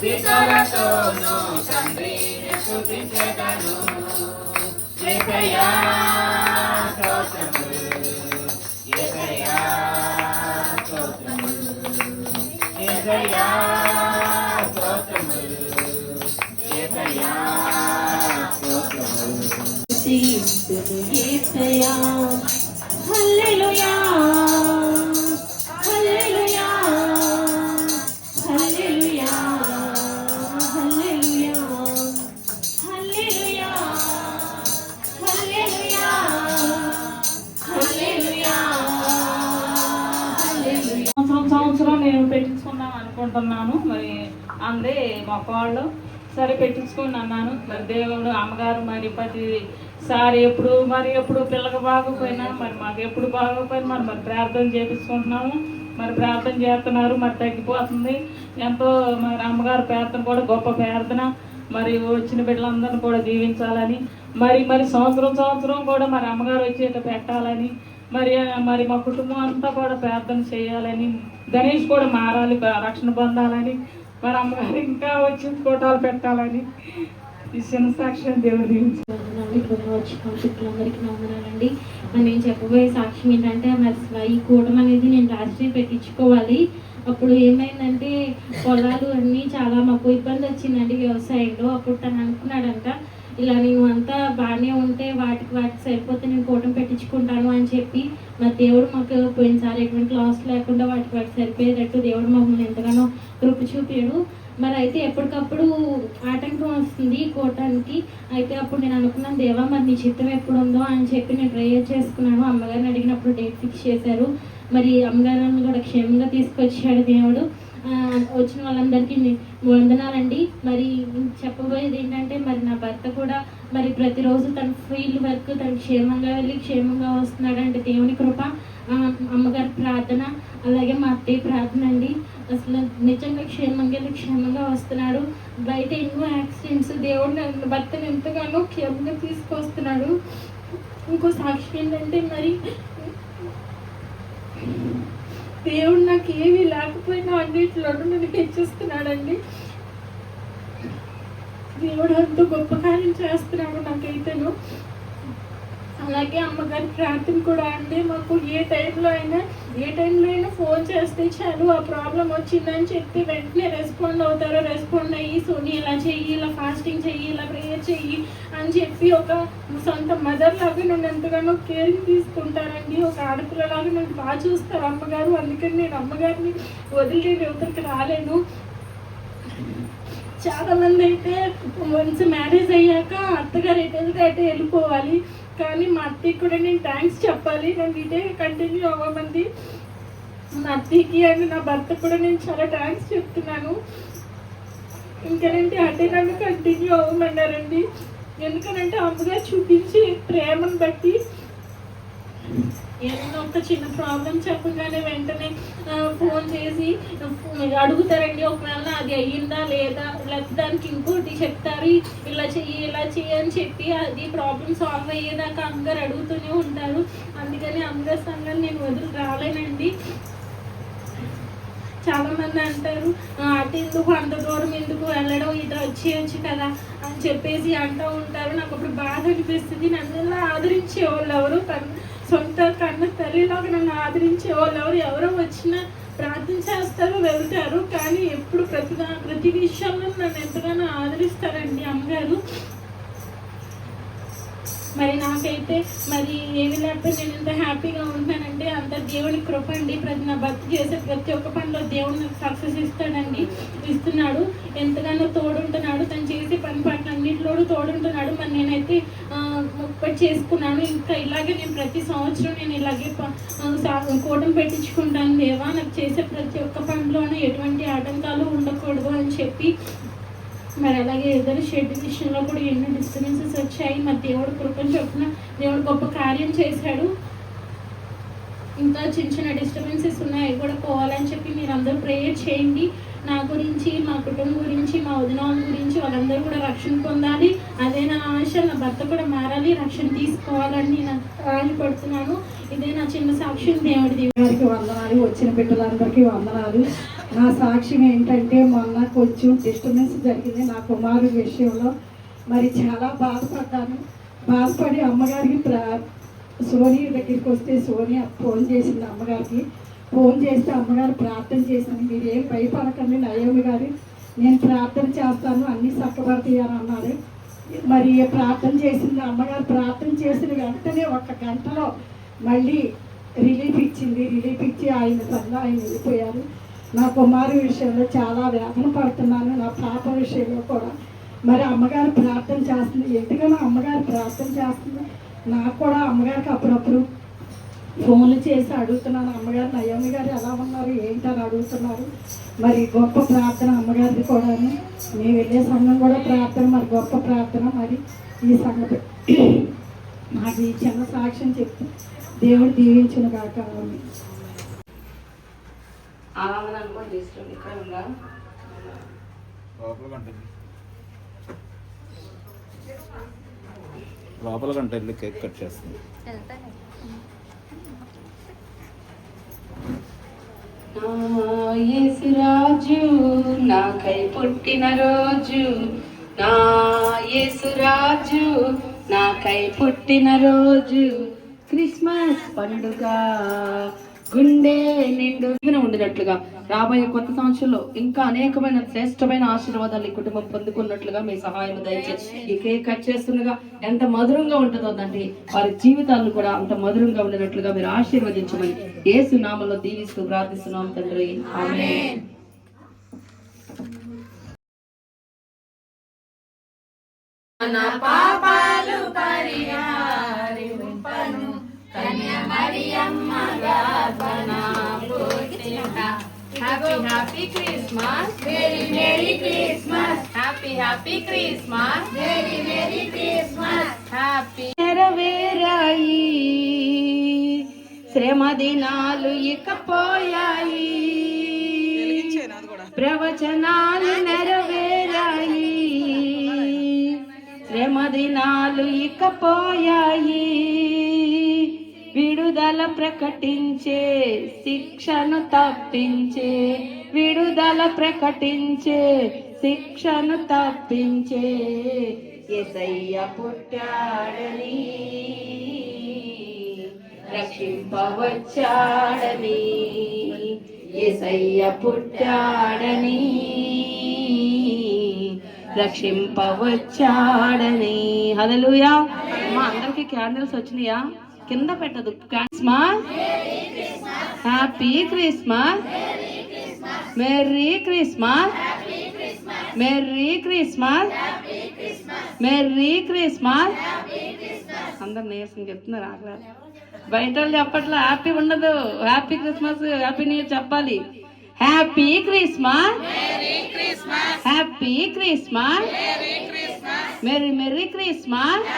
పితరతోను తండ్రి స్థుతించటను ఏకయా స్తోత్రము ఏకయా స్తోత్రము ఏకయా స్తోత్రము ఏకయా స్తోత్రము ఏకయా అంది మొక్కవాళ్ళు. సరే పెట్టించుకుని అన్నాను. మరి దేవుడు అమ్మగారు మరి ప్రతి సారి ఎప్పుడు మరి ఎప్పుడు పిల్లకి బాగోపోయినా మరి మాకు ఎప్పుడు బాగోపోయినా మరి మరి ప్రార్థన చేపించుకుంటున్నాము. మరి ప్రార్థన చేస్తున్నారు మరి తగ్గిపోతుంది. ఎంతో మరి అమ్మగారు ప్రార్థన కూడా గొప్ప ప్రార్థన. మరి వచ్చిన బిడ్డలందరినీ కూడా దీవించాలని. మరి మరి సంవత్సరం సంవత్సరం కూడా మరి అమ్మగారు వచ్చేట పెట్టాలని. మరి మరి మా కుటుంబం అంతా కూడా ప్రార్థన చేయాలని. గణేష్ కూడా మారాలి రక్షణ పొందాలని. మరి అమ్మగారు ఇంకా వచ్చి ఫోటోలు పెట్టాలని ఈ చిన్న సాక్ష్యం దేవుడు దీవించాలి. వందనాలండి మరి నేను చెప్పబోయే సాక్ష్యం ఏంటంటే మరి ఈ కూటం అనేది నేను లాస్ట్ పెట్టించుకోవాలి. అప్పుడు ఏమైందంటే పొలాలు అన్నీ చాలా మాకు ఇబ్బంది వచ్చిందండి వ్యవసాయంలో. అప్పుడు తను అనుకున్నాడంట ఇలా నేను అంతా బాగానే ఉంటే వాటికి వాటికి సరిపోతే నేను కూటం పెట్టించుకుంటాను అని చెప్పి మరి దేవుడు మాకు పోయినసారి ఎటువంటి లాస్ లేకుండా వాటికి వాటికి సరిపోయేటట్టు దేవుడు మమ్మల్ని ఎంతగానో కృప చూపాడు. మరి అయితే ఎప్పటికప్పుడు ఆటంకం వస్తుంది కోటానికి. అయితే అప్పుడు నేను అనుకున్నాను దేవా మరి నీ చిత్తం ఎప్పుడు ఉందో అని చెప్పి నేను ప్రేయర్ చేసుకున్నాను. అమ్మగారిని అడిగినప్పుడు డేట్ ఫిక్స్ చేశారు. మరి అమ్మగారిని కూడా క్షేమంగా తీసుకొచ్చాడు దేవుడు. వచ్చిన వాళ్ళందరికీ వందనాలండి. మరి చెప్పబోయేది ఏంటంటే మరి నా భర్త కూడా మరి ప్రతిరోజు తన ఫీల్డ్ వర్క్ తను క్షేమంగా వెళ్ళి క్షేమంగా వస్తున్నాడంటే దేవుని కృప అమ్మగారి ప్రార్థన అలాగే మా అత్తయ్య ప్రార్థన అండి. అసలు నిజంగా క్షేమంగా వెళ్ళి క్షేమంగా వస్తున్నాడు. బయట ఎన్నో యాక్సిడెంట్స్ దేవుడు నన్ను భర్తను ఎంతగానో క్షేమంగా తీసుకొస్తున్నాడు. ఇంకో సాక్షి ఏంటంటే మరి దేవుడు నాకు ఏమీ లేకపోయినా అన్నింటిలోనూ నన్ను హెచ్చిస్తున్నాడండి దేవుడు అంత గొప్ప కార్యం చేస్తున్నాడు నాకైతేను. అలాగే అమ్మగారి ప్రార్థన కూడా అండి. మాకు ఏ టైంలో అయినా ఏ టైంలో అయినా ఫోన్ చేస్తే చాలు ఆ ప్రాబ్లం వచ్చిందని చెప్పి వెంటనే రెస్పాండ్ అవుతారు. రెస్పాండ్ అయ్యి సోని ఇలా చెయ్యి ఇలా ఫాస్టింగ్ చెయ్యి ఇలా ప్రేయర్ చెయ్యి అని చెప్పి ఒక సొంత మదర్ లాగా నన్ను ఎంతగానో కేరింగ్ తీసుకుంటారండి. ఒక ఆడపిల్లలాగా నన్ను బాగా చూస్తారు అమ్మగారు. అందుకని నేను అమ్మగారిని వదిలి ఇవతరికి రాలేను. చాలామంది అయితే వన్స్ మ్యారేజ్ అయ్యాక అత్తగారు ఎటు వెళ్తే వెళ్ళిపోవాలి. కానీ మా అత్తకి కూడా నేను థ్యాంక్స్ చెప్పాలి. నన్ను ఇదే కంటిన్యూ అవ్వమంది. మా అత్తకి అండ్ నా భర్త కూడా నేను చాలా థ్యాంక్స్ చెప్తున్నాను. ఇంకేనంటే అంటే నన్ను కంటిన్యూ అవ్వమన్నారండి. ఎందుకనంటే అమ్మగారు చూపించి ప్రేమను బట్టి ఏదైనా ఒక చిన్న ప్రాబ్లం చెప్పగానే వెంటనే ఫోన్ చేసి అడుగుతారండి ఒకవేళ అది అయ్యిందా లేదా? లేకపోతే దానికి ఇంకోటి చెప్తారు ఇలా చెయ్యి ఇలా చెయ్యి అని చెప్పి అది ప్రాబ్లం సాల్వ్ అయ్యేదాకా అందరు అడుగుతూనే ఉంటారు. అందుకని అందరి సంఘాన్ని నేను వదిలి రాలేనండి. చాలామంది అంటారు అటు ఎందుకు? అంత దూరం ఎందుకు వెళ్ళడం? ఇటు వచ్చేయచ్చు కదా అని చెప్పేసి అంటూ ఉంటారు. నాకు అప్పుడు బాధ అనిపిస్తుంది. నన్ను ఆదరించే వాళ్ళు ఎవరు? కన్- సొంత కన్న తల్లిలాగా నన్ను ఆదరించే వాళ్ళు ఎవరు ఎవరో వచ్చినా ప్రార్థించేస్తారు వెళ్తారు. కానీ ఎప్పుడు ప్రతి ప్రతి విషయంలో నన్ను ఎంతగానో ఆదరిస్తారండి అమ్మగారు మరి నాకైతే మరి ఏమి లేకపోతే నేను ఎంత హ్యాపీగా ఉంటున్నానంటే అంత దేవుని కృప అండి. ప్రతి నా భర్త చేసే ప్రతి ఒక్క పనిలో దేవుడు నాకు సక్సెస్ ఇస్తాడండి ఇస్తున్నాడు. ఎంతగానో తోడుంటున్నాడు. తను చేసే పని పట్ల అన్నింటిలోనూ తోడుంటున్నాడు. మరి నేనైతే ఆ, చేసుకున్నాను. ఇంకా ఇలాగే నేను ప్రతి సంవత్సరం నేను ఇలాగే సా- కూటమి పెట్టించుకుంటాను. దేవా నాకు చేసే ప్రతి ఒక్క పనిలోనూ ఎటువంటి ఆటంకాలు ఉండకూడదు అని చెప్పి మరి అలాగే ఇద్దరు షెడ్ విషయంలో కూడా ఎన్నో డిస్టర్బెన్సెస్ వచ్చాయి. మరి దేవుడు కృపను చొప్పున దేవుడు గొప్ప కార్యం చేశాడు. ఇంకా చిన్న చిన్న డిస్టర్బెన్సెస్ ఉన్నాయి. అవి కూడా పోవాలని చెప్పి మీరు అందరూ ప్రేయర్ చేయండి. నా గురించి మా కుటుంబం గురించి మా వదినాల గురించి వాళ్ళందరూ కూడా రక్షణ పొందాలి. అదే నా ఆశ నా భర్త కూడా మారాలి రక్షణ తీసుకోవాలని నేను ఆశపడుతున్నాను ఇదే నా చిన్న సాక్ష్యం. దేవుడి గారికి వందనాలు. వచ్చిన బిడ్డలందరికీ వందనాలు. నా సాక్ష్యం ఏంటంటే మొన్న కొంచెం డిస్టర్బెన్స్ జరిగింది నా కుమారుడి విషయంలో. మరి చాలా బాధపడ్డాను. బాధపడి అమ్మగారికి ప్రా సోనీ దగ్గరికి వస్తే సోని ఫోన్ చేసింది అమ్మగారికి. ఫోన్ చేస్తే అమ్మగారు ప్రార్థన చేశాను. మీరు ఏం భయపడకండి నయోమి గారు. నేను ప్రార్థన చేస్తాను అన్నీ చక్కబడతాయి అని అన్నారు. మరి ప్రార్థన చేసింది? అమ్మగారు ప్రార్థన చేసిన వెంటనే ఒక గంటలో మళ్ళీ రిలీఫ్ ఇచ్చింది. రిలీఫ్ ఇచ్చి ఆయన పనులు ఆయన వెళ్ళిపోయారు. నా కుమారు విషయంలో చాలా వేదన పడుతున్నాను నా పాప విషయంలో కూడా. మరి అమ్మగారు ప్రార్థన చేస్తుంది. ఎందుకనో అమ్మగారు ప్రార్థన చేస్తుంది? నాకు కూడా అమ్మగారికి అప్పుడప్పుడు ఫోన్లు చేసి అడుగుతున్నాను అమ్మగారు నయోమి గారు ఎలా ఉన్నారు? ఏంటని అడుగుతున్నారు. మరి గొప్ప ప్రార్థన అమ్మగారిది కూడాను. మేము వెళ్ళే సంఘం కూడా ప్రార్థన మరి గొప్ప ప్రార్థన. మరి ఈ సంగతి మాకు ఈ చిన్న సాక్ష్యం చెప్తే దేవుడు దీవించిన కాక. ఆనందం ఇక్కడ ఉందా? లోపల వెళ్ళి కేక్ కట్ చేస్తుంది? యేసురాజు నాకై పుట్టిన రోజు. నా యేసురాజు నాకై పుట్టిన రోజు. క్రిస్మస్ పండుగ. గుండె నిండు ఉండినట్లుగా రాబోయే కొత్త సంవత్సరంలో ఇంకా అనేకమైన శ్రేష్టమైన ఆశీర్వాదాలు ఈ కుటుంబం పొందుకున్నట్లుగా మీ సహాయం దయచేసి ఈ కేక్ కట్ చేస్తుండగా ఎంత మధురంగా ఉంటుందో దాన్ని వారి జీవితాలను కూడా అంత మధురంగా ఉండినట్లుగా మీరు ఆశీర్వదించమని యేసు నామంలో దీవిస్తూ ప్రార్థిస్తున్నాం తండ్రి. ఆమేన్. Happy Christmas very very Christmas happy happy Christmas very very Christmas happy నెరవేరాయి. శ్రమ దినాలు ఇకపోయాయి. ప్రవచనాలు నెరవేరాయి. శ్రమ దినాలు ఇకపోయాయి. విడుదల ప్రకటించే శిక్షను తప్పించే విడుదల ప్రకటించే శిక్షను తప్పించే ఎసయ్య పుట్టాడని రక్షింపవచ్చాడని ఎసయ్య పుట్టాడని రక్షింపవచ్చాడని. హల్లెలూయా. మా అందరికి క్యాండిల్స్ వచ్చినాయా? కింద పెట్టదు. Christmas happy Christmas. Merry Christmas merry Christmas merry Christmas అందరు నీరసం చెప్తున్నారు ఆగలే బయట వాళ్ళు చెప్పట్లా హ్యాపీ ఉండదు. Happy Christmas happy new year చెప్పాలి. Happy Christmas. Happy Christmas. Merry merry Christmas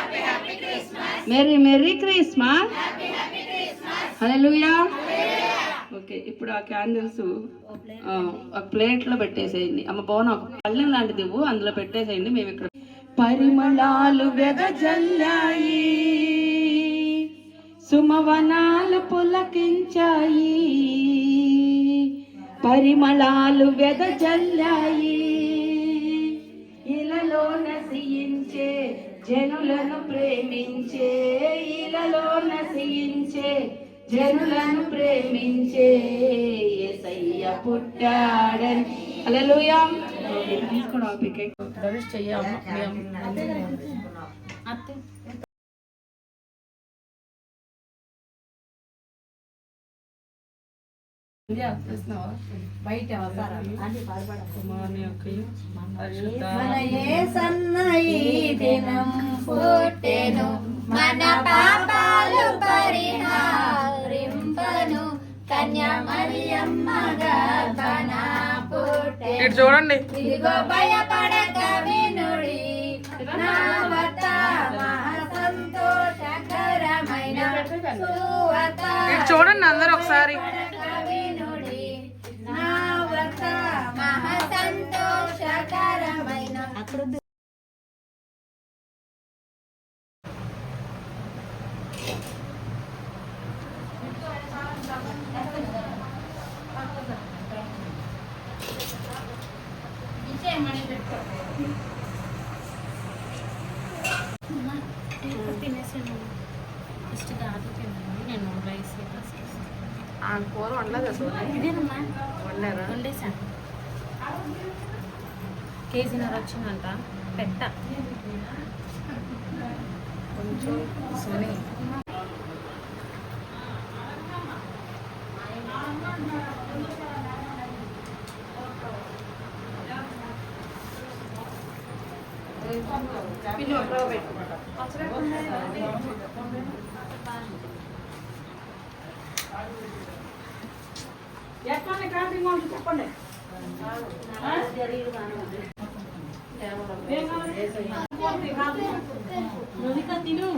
merry merry Christmas hallelujah okay ఇప్పుడు ఆ క్యాండిల్స్ ఒక ప్లేట్లో పెట్టేసేయండి. అమ్మ బోన ఒక పళ్ళెం లాంటిది ఇవ్వు అందులో పెట్టేసేయండి మేము ఇక్కడ పరిమళాలు వెదజల్లాయి సుమవనాలు పులకించాయి పరిమళాలు వెదజల్లాయి ఇలలో నశయించే జనులను ప్రేమించే ఇలలో నశయించే జనులను ప్రేమించే యేసయ్య పుట్టాడని. అలలుయా ధనుష్ చెయ్యాలి బయట దినం పుట్టెను మన పాపాలు పరిహార. ఇటు చూడండి. ఇదిగో భయపడక వినుడి నా మహాసంతోషకరమైన ఇటు చూడండి అందరూ ఒకసారి. నా మహాసంతోషకరమైన కూర వండలేదు అసలు? ఇదేనమ్మా. వండారా? కేజీన్నర వచ్చిందంట. పెట్ట. కొంచెం సోని క్యాంపింగ్ చెప్పండి. ఆ? ఏం కావాలి? రవిక తిను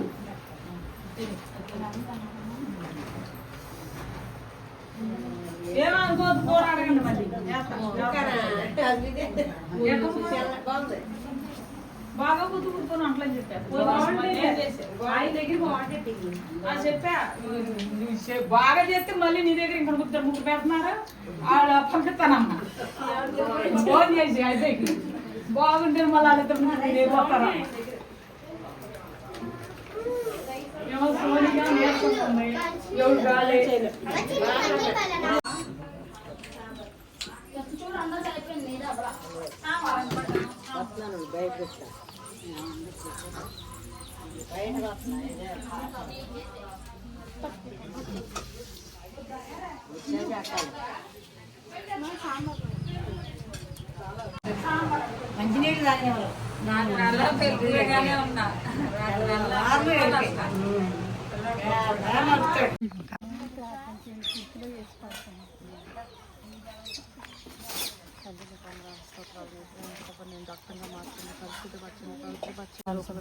కూర అడగండి మళ్ళీ బాగా గుర్తు కుడుతున్నాను అట్లా చెప్పారు ఆయన దగ్గర ఆ, చెప్పా నువ్వు చె- బాగా చేస్తే మళ్ళీ నీ దగ్గర ఇంకా ముగ్గురు ముగ్గురు పెడుతున్నారా వాళ్ళ పంపిస్తానమ్మా ఫోన్ చేసి అయితే బాగుంటే మళ్ళీ వాళ్ళిద్దరు ముగ్గురు రేపు వస్తారా ఏమో సోనిగా నేర్చుకుంటుంది. ఎవరు మంచినీరు తాగేవారు. నాకు నల్ల పెరుగుగానే ఉన్నా.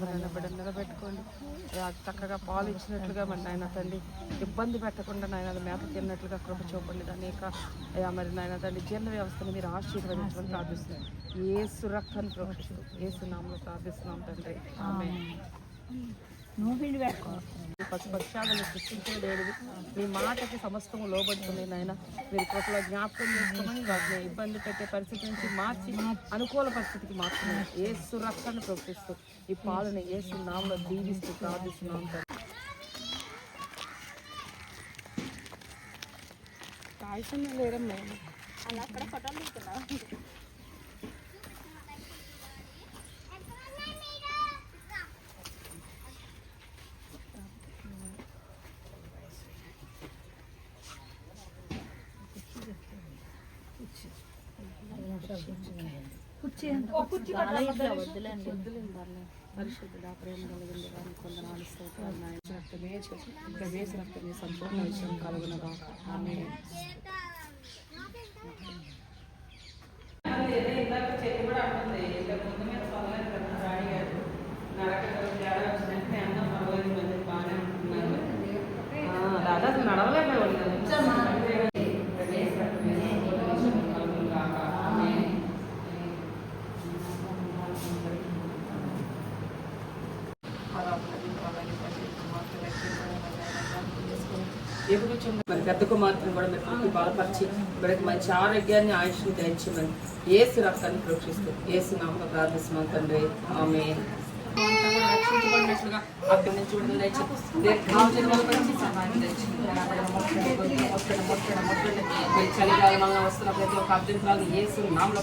రాలే బిడ్డ నిలబెట్టుకోండి చక్కగా పాలు ఇచ్చినట్లుగా మరి నాయన తండ్రి ఇబ్బంది పెట్టకుండా నాయన అది మేత తిన్నట్లుగా కృప చూపండి. అనేక మరి నాయన తండ్రి జీర్ణ వ్యవస్థను మీరు ఆశీర్వదించమని ప్రార్థిస్తున్నాను ఏసు రక్తాన్ని ప్రోక్షిస్తూ ఏసు నామలో ప్రార్థిస్తున్నాం తండ్రి. ఆమె సృష్టించలేదు మీ మాటకి సమస్తము లోబడుతుంది నాయన. మీరు కృపలో జ్ఞాపకం చేసుకోమని వాటిని ఇబ్బంది పెట్టే పరిస్థితి నుంచి మార్చి అనుకూల పరిస్థితికి మార్చుకున్నాను ఏసు రక్తాన్ని ప్రోక్షిస్తూ ఈ పాలను ఏసు నామలో దీవిస్తూ ప్రార్థిస్తున్నాం. కాల్సిన లేరమ్మా పరిశుద్ధుడా ప్రేమ కలిగింది వారిని కొందనాలు స్తోత్రాలు రక్తమే ప్రవేశ రక్తమే సంపూర్ణ విషయం కలుగునగా ఆమె దాదాపు నడవలేకపోయింది మరి పెద్ద కుమార్తెను కూడా మీరు పుట్టి బలపరిచి వీడికి మంచి ఆరోగ్యాన్ని ఆయుష్ని దయచేయమని ఏసు రక్తాన్ని ప్రోక్షిస్తూ ఏసు నామక ప్రార్థిస్తున్నాం తండ్రి ఆమె రక్షించబడినట్లుగా అక్కడి నుంచి విడుదల దీర్ఘావచన బలపరిచి సహాయం ముట్టండి, చలికాలం వస్తున్న ప్రతి ఒక్క అభ్యంతరాలు ఏసు నామలో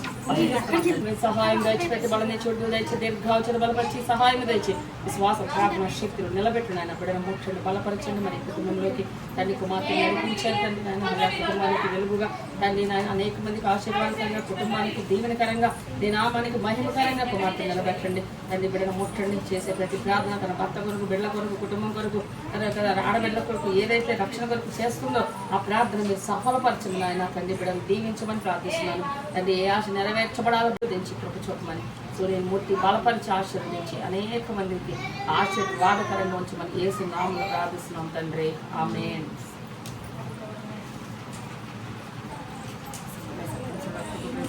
సహాయం దయచేపెట్టి బలని చోటు దయచి దీర్ఘావచన బలపరిచి సహాయం దయచి విశ్వాస ప్రార్థన శక్తులు నిలబెట్టిన ఆయన బిడ్డ ముట్టండి బలపరచండి. మరి కుటుంబంలోకి తండ్రి కుమార్తె నడిపించారు తండ్రి నాయన. మరి ఆ కుటుంబానికి వెలుగుగా తండ్రి నాయన అనేక మందికి ఆశీర్వాదకరంగా కుటుంబానికి దీవెనకరంగా దినామానికి మహిమకరంగా కుమార్తె నిలబెట్టండి. తండ్రి బిడ్డను ముట్టండి చేసే ప్రతి ప్రార్థన తన భర్త కొరకు బిడ్డ కొరకు కుటుంబం కొరకు తన తన కొరకు ఏదైతే రక్షణ కొరకు చేస్తుందో ఆ ప్రార్థన మీరు సఫలపరచండి నాయన తండ్రి బిడ్డను దీవించమని ప్రార్థిస్తున్నాను. తండ్రి ఏ ఆశ నెరవేర్చబడాలో దించి కృప చూపమని సూర్యమూర్తి బలపరిచి ఆశీర్వదించి అనేక మందికి ఆశీర్వాదకరంగా ఉంచమని ఏ నామలు ప్రార్థిస్తున్నాం తండ్రి. ఆమె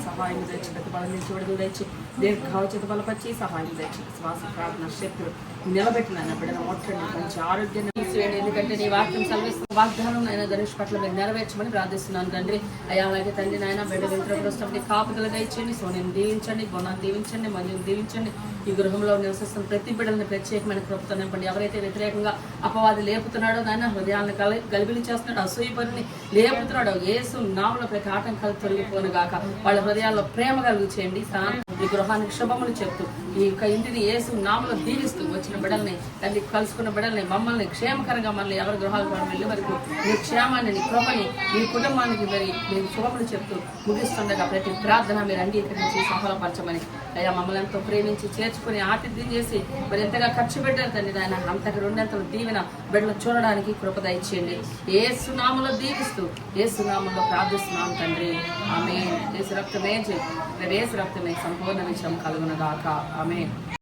సహాయం తెచ్చి ప్రతి బలం నుంచి విడుదల తెచ్చి దీర్ఘావచిత బలపరిచి సహాయం తెచ్చి శ్వాస ప్రార్థన శక్తులు నిలబెట్టిన బిడ్డను మొట్టండి మంచి ఆరోగ్యాన్ని తీసివేయండి ఎందుకంటే నీ వాక్యం సెలవిస్తున్న వాగ్దానం నాయన ధనుష్ పట్ల మీరు నెరవేర్చమని ప్రార్థిస్తున్నాను తండ్రి. అయ్యా అలాగే తండ్రి నాయన బిడ్డ ఇంట్లో వస్తున్నప్పుడు కాపుదల దయచేయండి. సోనిని దీవించండి బొన్నాన్ని దీవించండి మంజుని దీవించండి. ఈ గృహంలో నివసిస్తున్న ప్రతి బిడ్డలను ప్రత్యేకమైన కృపతో నింపండి. ఎవరైతే వ్యతిరేకంగా అపవాది లేపుతున్నాడో నాయన హృదయాలను కలి గలిబిలి చేస్తున్నాడు అసూయ పనిని లేపుతున్నాడో ఏసు నామల ప్రతి ఆటంకాలు తొలగిపోను గాక. వాళ్ళ హృదయాల్లో ప్రేమ కలుగు చేయండి. ఈ గృహానికి శుభములు చెప్తూ ఈ యొక్క ఇంటిని ఏసు నామలో దీవిస్తూ వచ్చిన బిడల్ని తల్లి కలుసుకున్న బిడల్ని మమ్మల్ని క్షేమకరంగా మళ్ళీ ఎవరి గృహాలకు మనం వెళ్ళే వరకు నీ క్షేమాన్ని నీ కృపని మీ కుటుంబానికి మరి మీరు శుభములు చెప్తూ ముగిస్తుండగా ప్రతి ప్రార్థన మీరు అంగీకరించి సఫలపరచమని. అయ్యా మమ్మల్ని ఎంతో ప్రేమించి చేర్చుకుని ఆతిథ్యం చేసి మరి ఎంతగా ఖర్చు పెట్టారు తండ్రి నాయన అంతకు రెండంతలు దీవెన బిడ్డలు చూడడానికి కృప దయచేయండి. ఏ సునామలో దీవిస్తూ ఏ సునామంలో ప్రార్థిస్తున్నాం తండ్రి. ఆమె ఏసు రక్తమే చేయి రేసు రక్తమే సంపూర్ణ విషయం కలుగునగాక. ఆమె